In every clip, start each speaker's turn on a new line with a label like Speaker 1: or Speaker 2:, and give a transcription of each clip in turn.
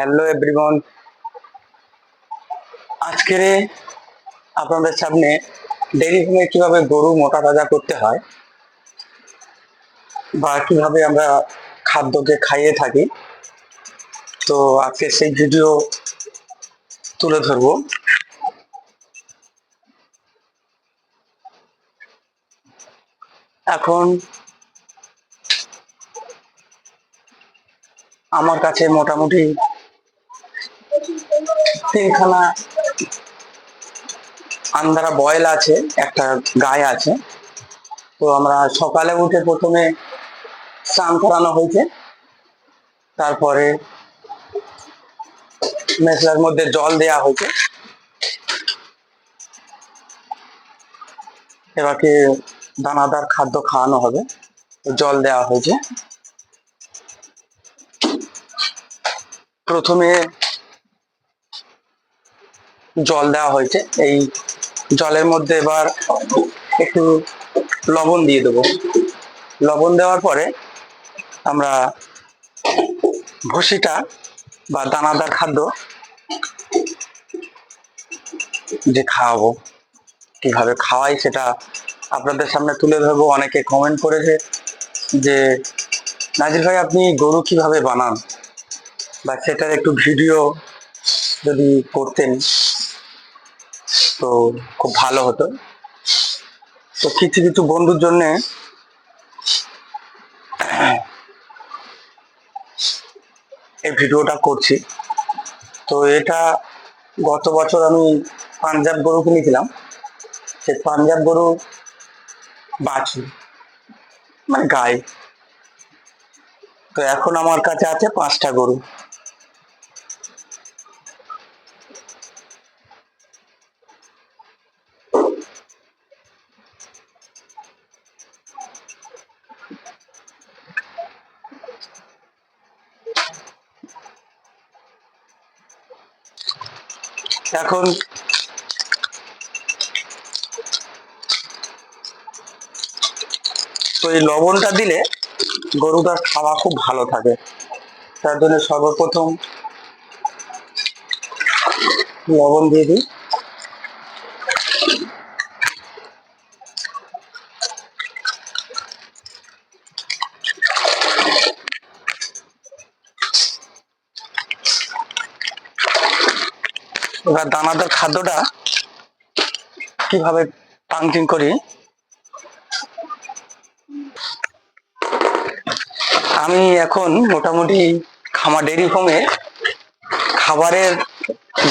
Speaker 1: Hello everyone আজকের আপনাদের সামনে ডেইরি ফার্মে কীভাবে গরু মোটা তাজা করতে হয় বা কীভাবে আমরা খাদ্যকে খাইয়ে থাকি, তো আজকে সেই ভিডিও তুলে ধরবো। এখন আমার কাছে মোটামুটি তিনখানা আন্দারা বয়েল আছে, একটা গায়ে আছে। তো আমরা সকালে উঠে প্রথমে স্নান করানো হয়েছে। তারপরে মেশলার মধ্যে জল দেয়া হয়েছে। এবারকে দানাদার খাদ্য খাওয়ানো হবে। জল দেওয়া হয়েছে। প্রথমে জল দেওয়া হয়েছে। এই জলের মধ্যে এবার একটু লবণ দিয়ে দেবো। লবণ দেওয়ার পরে আমরা ভুসিটা বা দানাদার খাদ্য যে খাওয়াবো, কীভাবে খাওয়াই সেটা আপনাদের সামনে তুলে ধরবো। অনেকে কমেন্ট করেছে যে, নাজির ভাই, আপনি গরু কীভাবে বানান? বা সেটার একটু ভিডিও যদি করতেন। তো খুব ভালো হতো। তো কিছু কিছু বন্ধুর জন্য এই ভিডিওটা করছি। তো এটা গত বছর আমি পাঞ্জাব গরু কিনেছিলাম। সেই পাঞ্জাব গরু বাছুর মানে গাই। তো এখন আমার কাছে আছে পাঁচটা গরু। এখন তো এই লবণটা দিলে গরুটার খাওয়া খুব ভালো থাকে। তার জন্য সর্বপ্রথম লবণ দিয়ে দিই। এবার দানাদার খাদ্যটা কীভাবে পাঙ্কিং করি? আমি এখন মোটামুটি খামার ডেরি ফার্মে খাবারের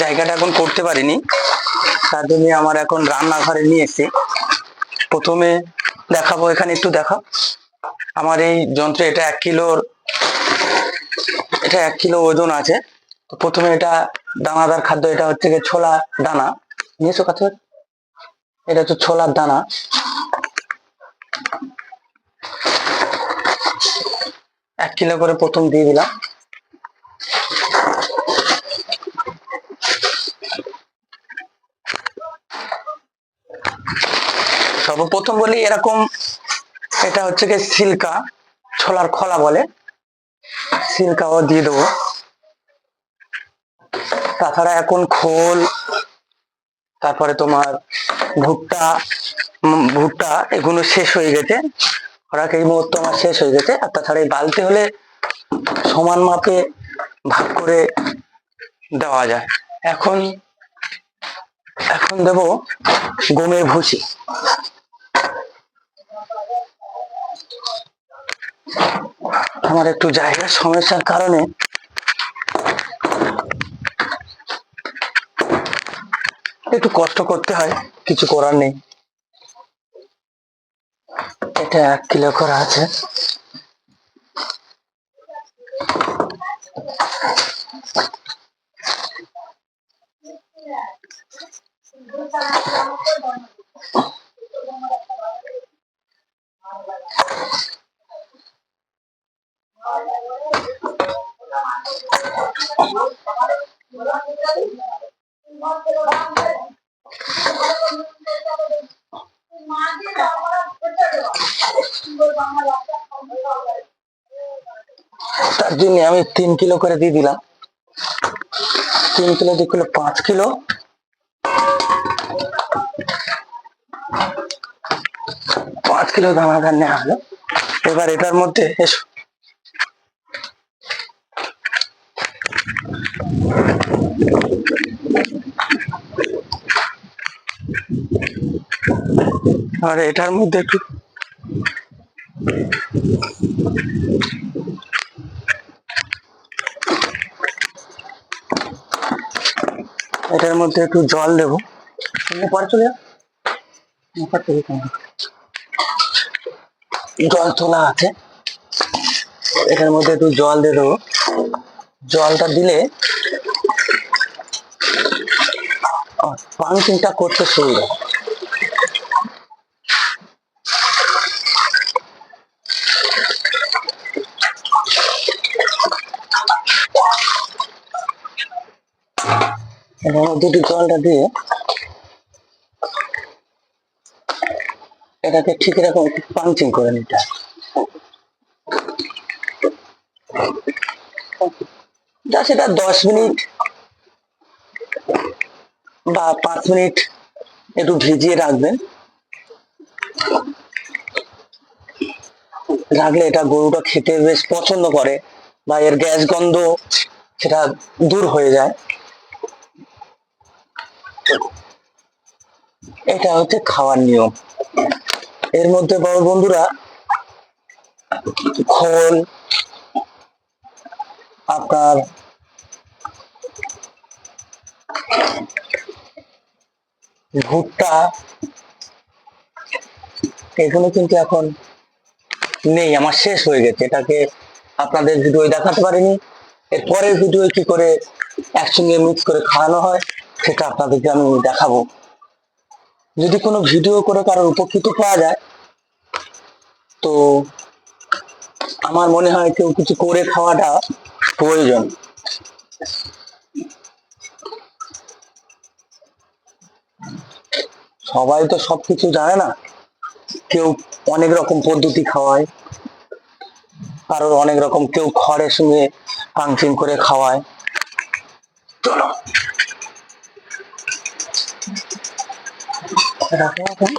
Speaker 1: জায়গাটা এখন করতে পারিনি। তার জন্য আমার এখন রান্নাঘরে নিয়ে এসেছি। প্রথমে দেখাবো, এখানে একটু দেখা। আমার এই যন্ত্রে এটা এক কিলোর, এটা এক কিলো ওজন আছে। তো প্রথমে এটা দানাদার খাদ্য, এটা হচ্ছে গিয়ে ছোলা দানা। নিয়েছো কাছে এটা হচ্ছে ছোলার দানা। এক কিলো করে প্রথম দিয়ে দিলাম। সর্বপ্রথম বলি এরকম, এটা হচ্ছে কি সিল্কা, ছোলার খোলা বলে। সিল্কাও দিয়ে দেবো। তাছাড়া এখন খোল। তারপরে তোমার ভুট্টা ভুট্টা এগুলো শেষ হয়ে গেছে। খরাক এই মুহূর্তে আমার শেষ হয়ে গেছে। আর তাছাড়া এই বালতি হলে সমান মাপে ভাগ করে দেওয়া যায়। এখন এখন দেব গমের ভুসি। আমার একটু জায়গার সমস্যার কারণে একটু কষ্ট করতে হয় কিছু করার নেই। এটা এক কিলো করা আছে। তার জন্য আমি তিন কিলো করে দিয়ে দিলাম। তিন কিলো দু কিলো পাঁচ কিলো। পাঁচ কিলো দানাদার নেওয়া হলো। এবার এটার মধ্যে এসো। আর এটার মধ্যে একটু এটার মধ্যে একটু জল দেবো। পরে চলে? জল তোলা আছে। এটার মধ্যে একটু জল দিয়ে দেবো। জলটা দিলে পাম্পিংটা করতে সুবিধা। মধ্যে একটু জলটা দিয়ে এটাকে ঠিক এরকম একটু পাঞ্চিং করে নিতে যা সেটা দশ মিনিট বা পাঁচ মিনিট একটু ভিজিয়ে রাখবেন। রাখলে এটা গরুটা খেতে বেশ পছন্দ করে বা এর গ্যাস গন্ধ সেটা দূর হয়ে যায়। এটা হচ্ছে খাওয়ার নিয়ম। এর মধ্যে বড় বন্ধুরা, খোল, আপনার ভুট্টা, এগুলো কিন্তু এখন নেই, আমার শেষ হয়ে গেছে। এটাকে আপনাদের ভিডিও দেখাতে পারিনি। এর পরের ভিডিও কি করে একসঙ্গে মিক্স করে খাওয়ানো হয় সেটা আপনাদেরকে আমি দেখাবো। যদি কোনো ভিডিও করে কারোর উপকৃত পাওয়া যায়, তো আমার মনে হয় কেউ কিছু করে খাওয়াটা প্রয়োজন। সবাই তো সবকিছু জানে না, কেউ অনেক রকম পদ্ধতি খাওয়ায়, কারোর অনেক রকম কেউ খড়ের সঙ্গে পাংচিং করে খাওয়ায়। চলো। রাখো এখন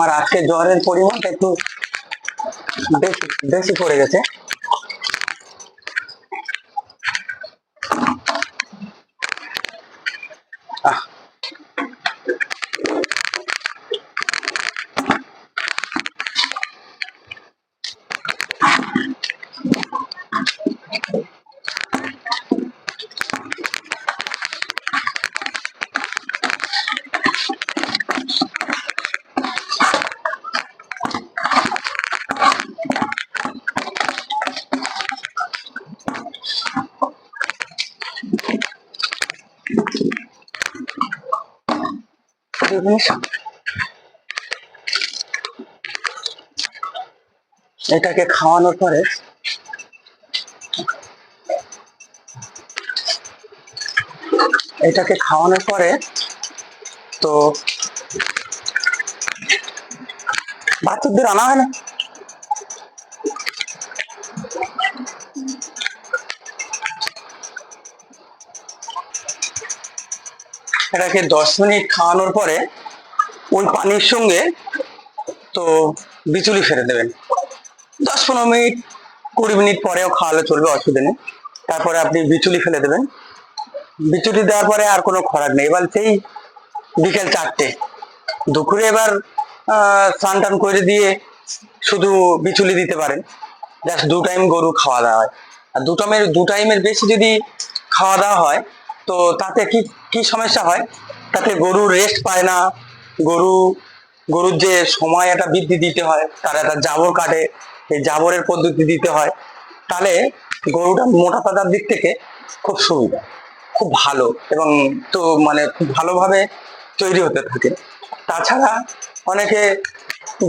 Speaker 1: আমার আজকে জ্বরের পরিমাণটা একটু বেশি বেশি পড়ে গেছে। আহ, এটাকে খাওয়ানোর পরে এটাকে খাওয়ানোর পরে তো বাচ্চাদের আনা হয় না। এটাকে দশ মিনিট খাওয়ানোর পরে ওই পানির সঙ্গে তো বিচুলি ফেলে দেবেন। দশ পনেরো মিনিট, কুড়ি মিনিট পরেও খাওয়ালে চলবে, অসুবিধা নেই। তারপরে আপনি বিচুলি ফেলে দেবেন। বিচুলি দেওয়ার পরে আর কোনো খরাক নেই। এবার সেই বিকেল চারটে, দুপুরে এবার স্নান টান করে দিয়ে শুধু বিচুলি দিতে পারেন। জাস্ট দু টাইম গরু খাওয়া দাওয়া হয়। আর দু টাইমের দু টাইমের বেশি যদি খাওয়া দাওয়া হয় তো তাতে কি কি সমস্যা হয়? তাতে গরু রেস্ট পায় না, গরু, গরুর যে সময় একটা বৃদ্ধি দিতে হয়, তার একটা জাবর কাটে, এই জাবরের পদ্ধতি দিতে হয়, তাহলে গরুটা মোটা তাজার দিক থেকে খুব সুবিধা, খুব ভালো এবং তো মানে খুব ভালোভাবে তৈরি হতে থাকে। তাছাড়া অনেকে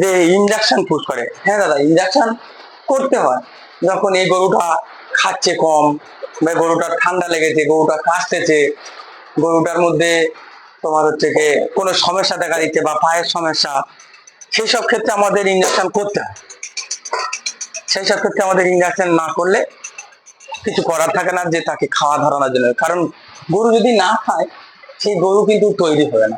Speaker 1: যে ইঞ্জেকশন পুশ করে হ্যাঁ দাদা ইঞ্জেকশন করতে হয়, যখন এই গরুটা খাচ্ছে কম গরুটার ঠান্ডা লেগেছে, গরুটা কাশতেছে। গরুটার মধ্যে তোমার হচ্ছে কি, কোনো সমস্যা দেখা দিচ্ছে বা পায়ের সমস্যা সেই সব ক্ষেত্রে আমাদের ইঞ্জেকশন করতে হয়। সেই সব ক্ষেত্রে আমাদের ইঞ্জেকশন না করলে কিছু করার থাকে না যে তাকে খাওয়া ধরানোর জন্য। কারণ গরু যদি না খায়, সেই গরু কিন্তু তৈরি হবে না।